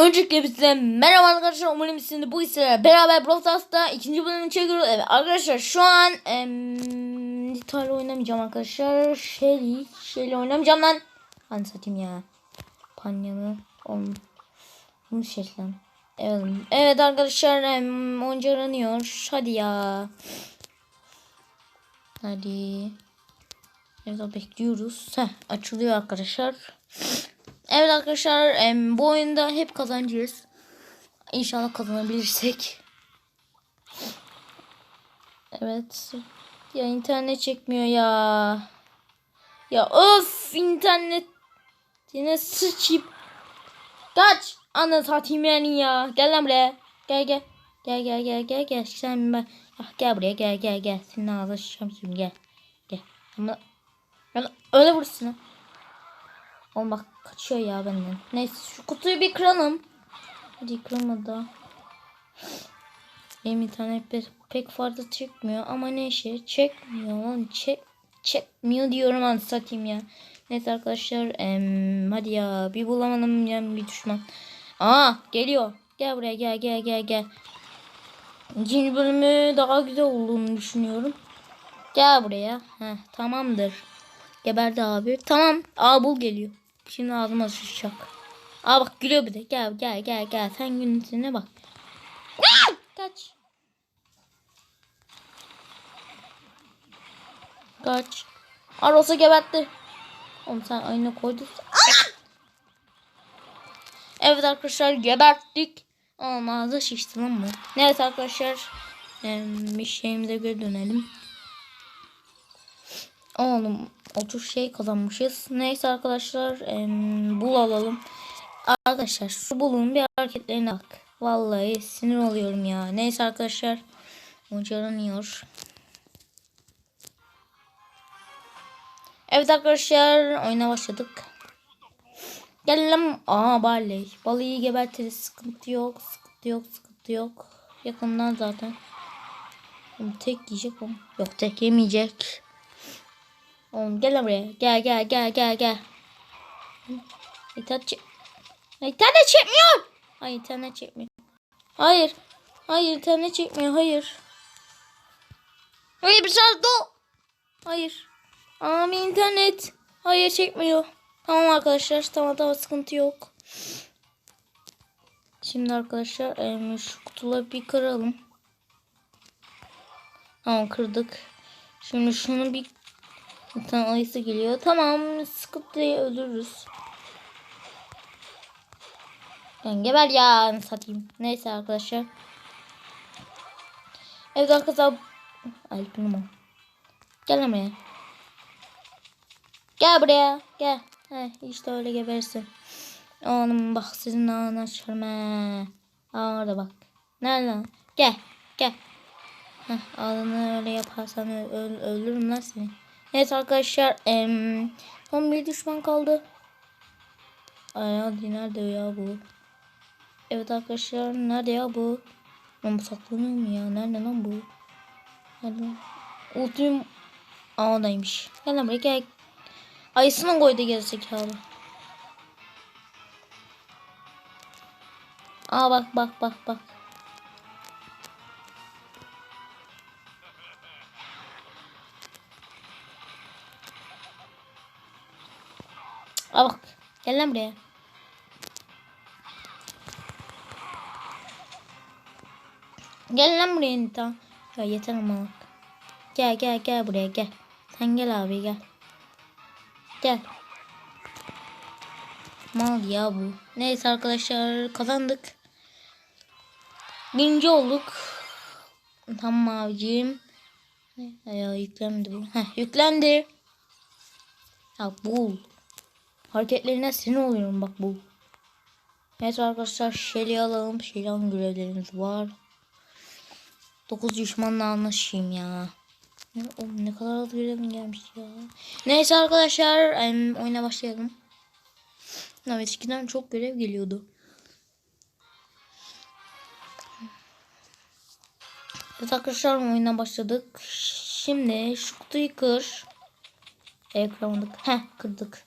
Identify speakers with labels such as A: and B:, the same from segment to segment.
A: Öncelikle size merhaba arkadaşlar. Umarım sizin de bu hisselerle beraber Stars'ta ikinci bölümünü çekiyoruz. Evet arkadaşlar şu an em, Nita'yla oynamayacağım arkadaşlar. Shelly, Shelly oynamayacağım lan. Hani satayım ya. Panyamı. Oğlum. Bunu seçtim. Evet, evet arkadaşlar em, oyuncu aranıyor. Hadi ya. Hadi. Evet bekliyoruz. Heh, açılıyor arkadaşlar. Evet arkadaşlar bu oyunda hep kazanacağız. İnşallah kazanabilirsek. Evet. Ya internet çekmiyor ya. Ya öf internet. Yine sıçayım. Kaç. Ana satayım yani ya. Gel lan buraya. Gel gel. Gel gel gel gel gel. Sen ben. Ah, gel buraya gel gel gel. Senin ağzına şişeceğim şimdi gel. Gel. Ama Gel, öyle vursun. Oğlum bak kaçıyor ya benden. Neyse şu kutuyu bir kıralım. Hadi kırmadı. Benim internet pek, pek fazla çekmiyor ama neyse çekmiyor lan çek çekmiyor diyorum an satayım ya. Neyse arkadaşlar em, hadi ya bir bulamadım ya bir düşman. Aa geliyor. Gel buraya gel gel gel gel. İkinci bölümü daha güzel olduğunu düşünüyorum. Gel buraya. Heh, tamamdır. Geberdi abi. Tamam. Aa bul geliyor. Şimdi ağzıma sıçacak. Aa bak gülüyor bir de. Gel gel gel gel. Sen gününe bak. Aa! Kaç. Kaç. Aros'a gebertti. Oğlum sen ayına koydun. Evet arkadaşlar geberttik. Olmaz da şişti lan bu. Neyse arkadaşlar. Bir şeyimize geri dönelim. Oğlum 30 şey kazanmışız. Neyse arkadaşlar em, bul alalım. Arkadaşlar şu bulun bir hareketlerine bak. Vallahi sinir oluyorum ya. Neyse arkadaşlar. Oyuncu aranıyor. Evet arkadaşlar oyuna başladık. Gel lan. Aa Barley. Balıyı gebertiriz. Sıkıntı yok. Sıkıntı yok. Sıkıntı yok. Yakından zaten. Tek yiyecek oğlum. Yok tek yemeyecek. Oğlum gel buraya. Gel gel gel gel gel. İnternet çek. İnternet çekmiyor. Hayır internet çekmiyor. Hayır. Hayır internet çekmiyor. Hayır. Hayır bir saat do. Hayır. Abi internet. Hayır çekmiyor. Tamam arkadaşlar. Tamam tamam sıkıntı yok. Şimdi arkadaşlar şu kutuları bir kıralım. Tamam kırdık. Şimdi şunu bir tane ayısı geliyor. Tamam değil öldürürüz. Yani geber ya satayım. Neyse arkadaşlar. Evet arkadaşlar. Alpinum o. Gel buraya. Gel buraya. Gel. Heh, işte öyle gebersin. Oğlum bak sizin ağını açarım orada bak. Nerede? Gel. Gel. Heh, ağzını öyle yaparsan öl- öl- öldürürüm lan seni. Evet arkadaşlar. Em, son bir düşman kaldı. Ay hadi nerede ya bu? Evet arkadaşlar nerede ya bu? Lan bu saklanıyor mu ya? Nerede lan bu? Nerede lan? Ultim A'daymış. Gel lan buraya gel. Ayısını koydu gerizekalı. Aa bak bak bak bak. Gel lan buraya. Gel lan buraya Nita. Ya yeter ama. Gel gel gel buraya gel. Sen gel abi gel. Gel. Mal ya bu. Neyse arkadaşlar kazandık. Birinci olduk. Tamam abicim. Ya yüklendi bu. Heh, yüklendi. Ya bu. Hareketlerine sinir oluyorum bak bu. Evet arkadaşlar Shelly alalım. Shelly'nin görevlerimiz var. 9 düşmanla anlaşayım ya. Oğlum ne kadar az görevim gelmiş ya. Neyse arkadaşlar em, oyuna başlayalım. Evet eskiden çok görev geliyordu. Evet arkadaşlar oyuna başladık. Şimdi şu kutuyu kır. Ekrandık. Heh kırdık.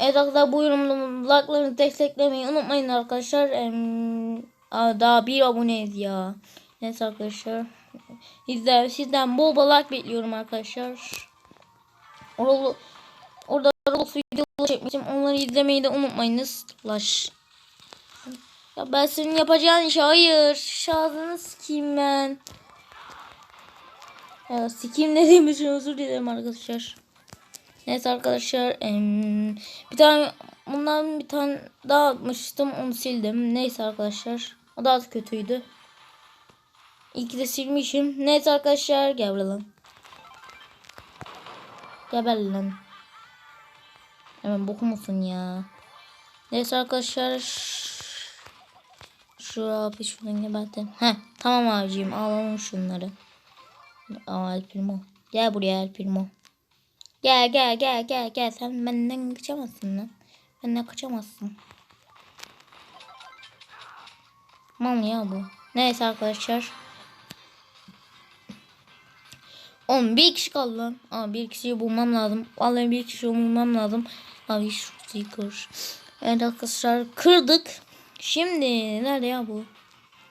A: Evet arkadaşlar bu yorumun like'larını desteklemeyi unutmayın arkadaşlar. Daha bir aboneyiz ya. Neyse arkadaşlar. Sizden, sizden bol bol like bekliyorum arkadaşlar. Orada, orada Roblox videoları çekmişim. Onları izlemeyi de unutmayınız. Laş. Ya ben senin yapacağın iş hayır. Şahını sikeyim ben. Ya sikeyim dediğim için özür dilerim arkadaşlar. Neyse arkadaşlar bir tane bundan bir tane daha atmıştım onu sildim. Neyse arkadaşlar o daha kötüydü. İyi de silmişim. Neyse arkadaşlar gel lan. Geber lan. Hemen boku musun ya? Neyse arkadaşlar. Şu abi şuradan gebertin. Heh tamam abiciğim alalım şunları. Aa El Primo. Gel buraya El Primo. Gel gel gel gel gel sen benden kaçamazsın lan. Benden kaçamazsın. Tamam ya bu. Neyse arkadaşlar. 11 bir kişi kaldı lan. Aa, bir kişiyi bulmam lazım. Vallahi bir kişi bulmam lazım. Abi şu kır. Evet arkadaşlar kırdık. Şimdi nerede ya bu?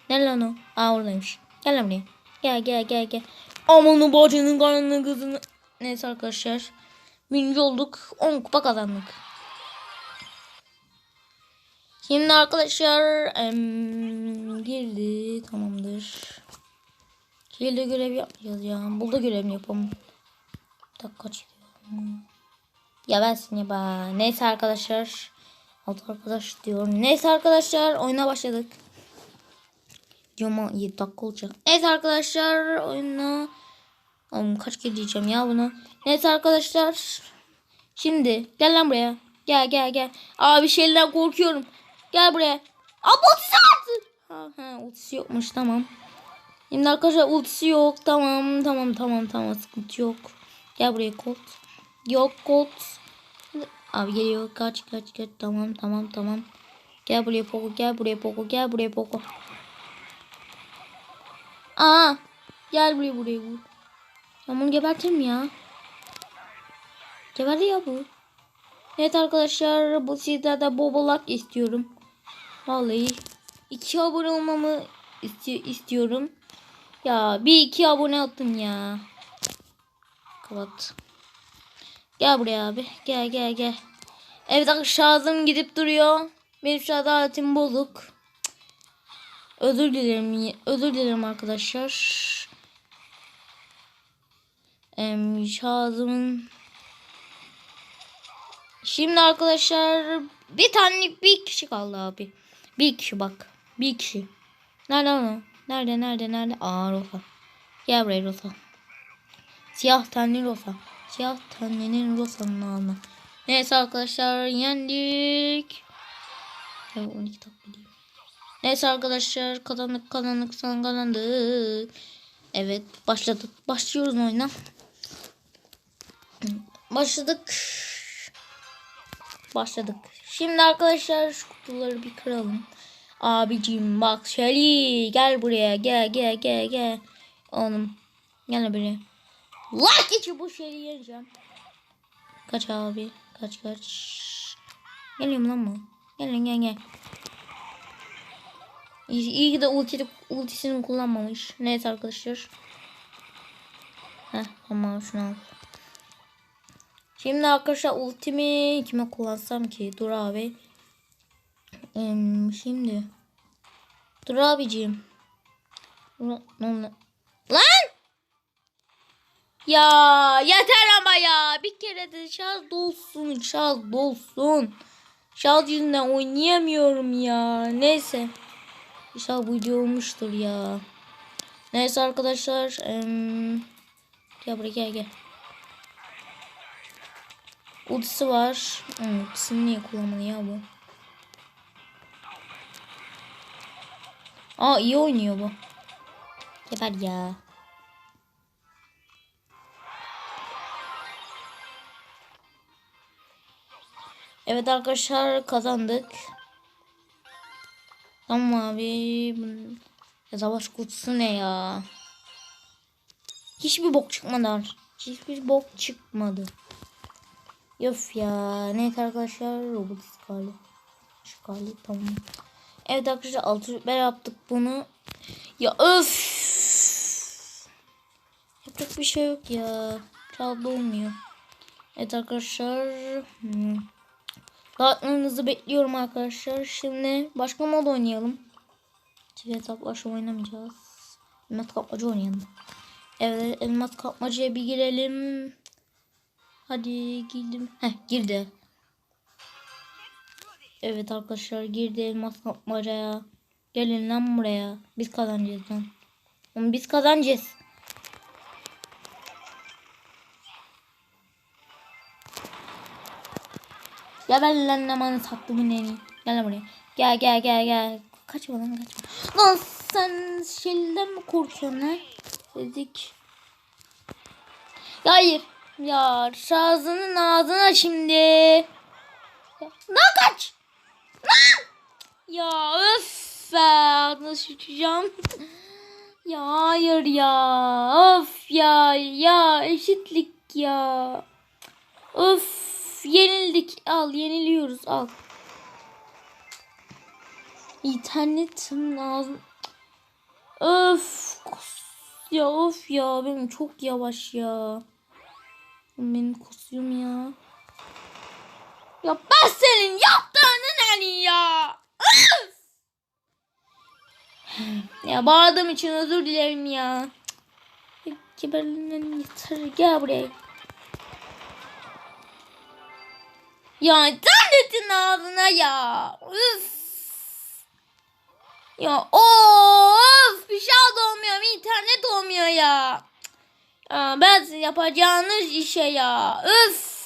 A: Nerede lan o? Aa oradaymış. Gel lan buraya. Gel gel gel gel. Amanın bacının karnını kızını. Neyse arkadaşlar. Birinci olduk. 10 kupa kazandık. Şimdi arkadaşlar em, girdi. Tamamdır. Şöyle görev yapacağız ya. Burada görev yapalım. Bir dakika çekiyorum. Ya ben seni ba. Neyse arkadaşlar. Altı arkadaş diyor. Neyse arkadaşlar oyuna başladık. Diyorum 7 dakika olacak. Neyse arkadaşlar oyuna Oğlum kaç kere diyeceğim ya bunu. Neyse arkadaşlar. Şimdi gel lan buraya. Gel gel gel. Abi şeylerden korkuyorum. Gel buraya. Abi ultisi vardı. Ha, ha ultisi yokmuş tamam. Şimdi arkadaşlar ultisi yok. Tamam tamam tamam tamam sıkıntı yok. Gel buraya Colt. Yok Colt. Abi geliyor kaç kaç kaç tamam tamam tamam. Gel buraya Poco gel buraya Poco gel buraya Poco. Aa gel buraya buraya vur. Ben bunu gebertirim ya. Geberdi ya bu. Evet arkadaşlar bu sizlerden bobolak istiyorum. Vallahi iki abone olmamı isti istiyorum. Ya bir iki abone attın ya. Kapat. Gel buraya abi. Gel gel gel. Evet arkadaşlar gidip duruyor. Benim şu adaletim bozuk. Özür dilerim. Özür dilerim arkadaşlar. Em, şazımın Şimdi arkadaşlar bir tane bir kişi kaldı abi. Bir kişi bak. Bir kişi. Nerede o? Nerede nerede nerede? Aa Rosa. Gel buraya Rosa. Siyah tenli Rosa. Siyah tenlinin Rosa'nın alma. Neyse arkadaşlar yendik. Ya 12 dakika değil. Neyse arkadaşlar kazandık kazandık sana kazandık. Evet başladık. Başlıyoruz oyuna. Başladık. Başladık. Şimdi arkadaşlar şu kutuları bir kıralım. Abicim bak Shelly gel buraya gel gel gel gel. Oğlum gel buraya. Like içi bu Shelly'i yeneceğim. Kaç abi kaç kaç. Geliyorum lan mı? Gel lan, gel gel. İyi, iyi ki de ulti, ultisini kullanmamış. Neyse arkadaşlar. Heh tamam şunu al. Şimdi arkadaşlar ultimi kime kullansam ki? Dur abi. Ee, şimdi. Dur abicim. Lan! Ya yeter ama ya. Bir kere de şarj dolsun. Şarj dolsun. Şarj yüzünden oynayamıyorum ya. Neyse. İnşallah bu video olmuştur ya. Neyse arkadaşlar. Ee, gel buraya gel gel. Ultisi var. Hmm, ultisini niye kullanmadı ya bu? Aa iyi oynuyor bu. Geber ya. Evet arkadaşlar kazandık. Tamam abi. Ya savaş kutusu ne ya? Hiçbir bok çıkmadı. Hiçbir bok çıkmadı. Yof ya. Neyse arkadaşlar. Robot iskali. İşgali tamam. Evet arkadaşlar altı rütbe yaptık bunu. Ya öf. Yapacak bir şey yok ya. Çaldı olmuyor. Evet arkadaşlar. Hmm. Bekliyorum arkadaşlar. Şimdi başka mod oynayalım. Çift hesaplaşma oynamayacağız. Elmas kapmaca oynayalım. Evet elmas kapmacaya bir girelim. Hadi girdim. Heh girdi. Evet arkadaşlar girdi elmas kapmacaya. Gelin lan buraya. Biz kazanacağız lan. Oğlum biz kazanacağız. Ya ben lan amanı sattım neni. Gel buraya. Gel gel gel gel. Kaçma lan kaçma. Lan sen şeyden mi korkuyorsun lan? Dedik. Hayır. Ya şazının ağzına şimdi. Lan kaç. Lan. Ya öf be. Nasıl uçacağım? ya hayır ya. Of ya. Ya eşitlik ya. Öf yenildik. Al yeniliyoruz al. İnternetim lazım. Öf. Ya of ya benim çok yavaş ya. Benim kusuyorum ya. Ya ben senin yaptığını nani ya. Ya bağırdığım için özür dilerim ya. Geberliğinden yeter. Gel buraya. Ya internetin ağzına ya. Üf. Ya of bir şey olmuyor ya ben sizin yapacağınız işe ya. Üf.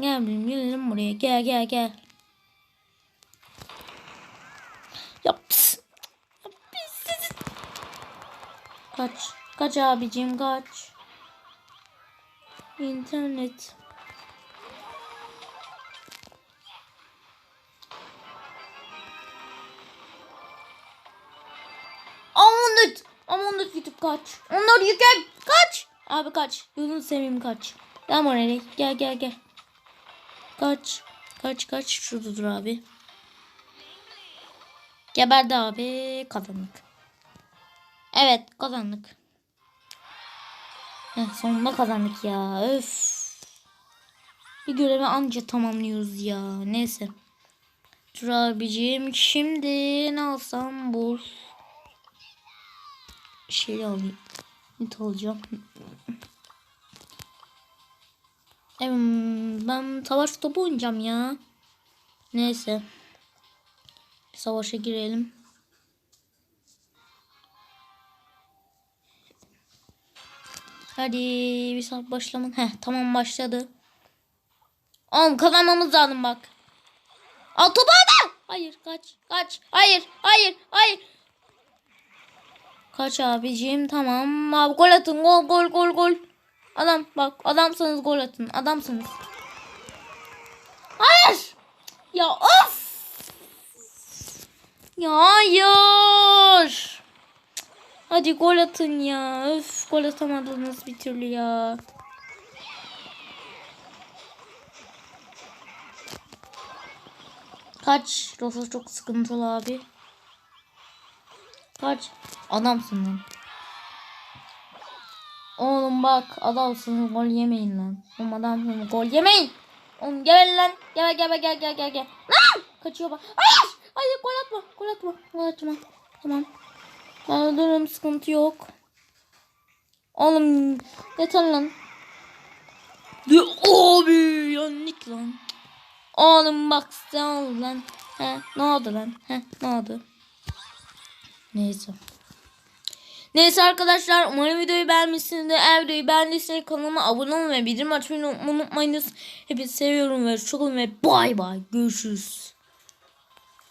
A: Gel benim gelelim buraya gel gel gel. Ya pis. Ya pis sizi- Kaç. Kaç abicim kaç. İnternet. Amonut YouTube kaç. Onlar yüker. Kaç. Abi kaç. Yolunu seveyim kaç. Gel oraya. Gel gel gel. Kaç. Kaç kaç. Şurada dur abi. Geberdi abi. Kazandık. Evet kazandık. Heh, sonunda kazandık ya. Öf. Bir görevi anca tamamlıyoruz ya. Neyse. Dur abicim. Şimdi ne alsam bul. Şey alayım. Nit alacağım. Evet, ben savaş topu oynayacağım ya. Neyse. Bir savaşa girelim. Hadi bir saat başlaman. Heh tamam başladı. Oğlum kazanmamız lazım bak. Al topu. Hayır kaç kaç. Hayır hayır hayır. Kaç abicim tamam. Abi gol atın gol gol gol gol. Adam bak adamsınız gol atın. Adamsınız. Hayır. Ya of. Ya hayır. Hadi gol atın ya. Öf gol atamadınız bir türlü ya. Kaç. Rosa çok sıkıntılı abi. Kaç. Adamsın lan. Oğlum bak adamsın gol yemeyin lan. Oğlum adamsın gol yemeyin. Oğlum gel lan. Gel gel gel gel gel gel. Lan! Kaçıyor bak. Hayır. Hayır gol atma. Gol atma. Gol atma. Tamam. Ben öldürürüm sıkıntı yok. Oğlum yeter lan. De abi yanlık lan. Oğlum bak sen ol lan. He ne oldu lan? He ne oldu? Neyse. Neyse arkadaşlar umarım videoyu beğenmişsinizdir. Eğer videoyu beğendiyseniz kanalıma abone olmayı ve bildirim açmayı unutmayınız. Hepinizi seviyorum ve çok ve bay bay. Görüşürüz.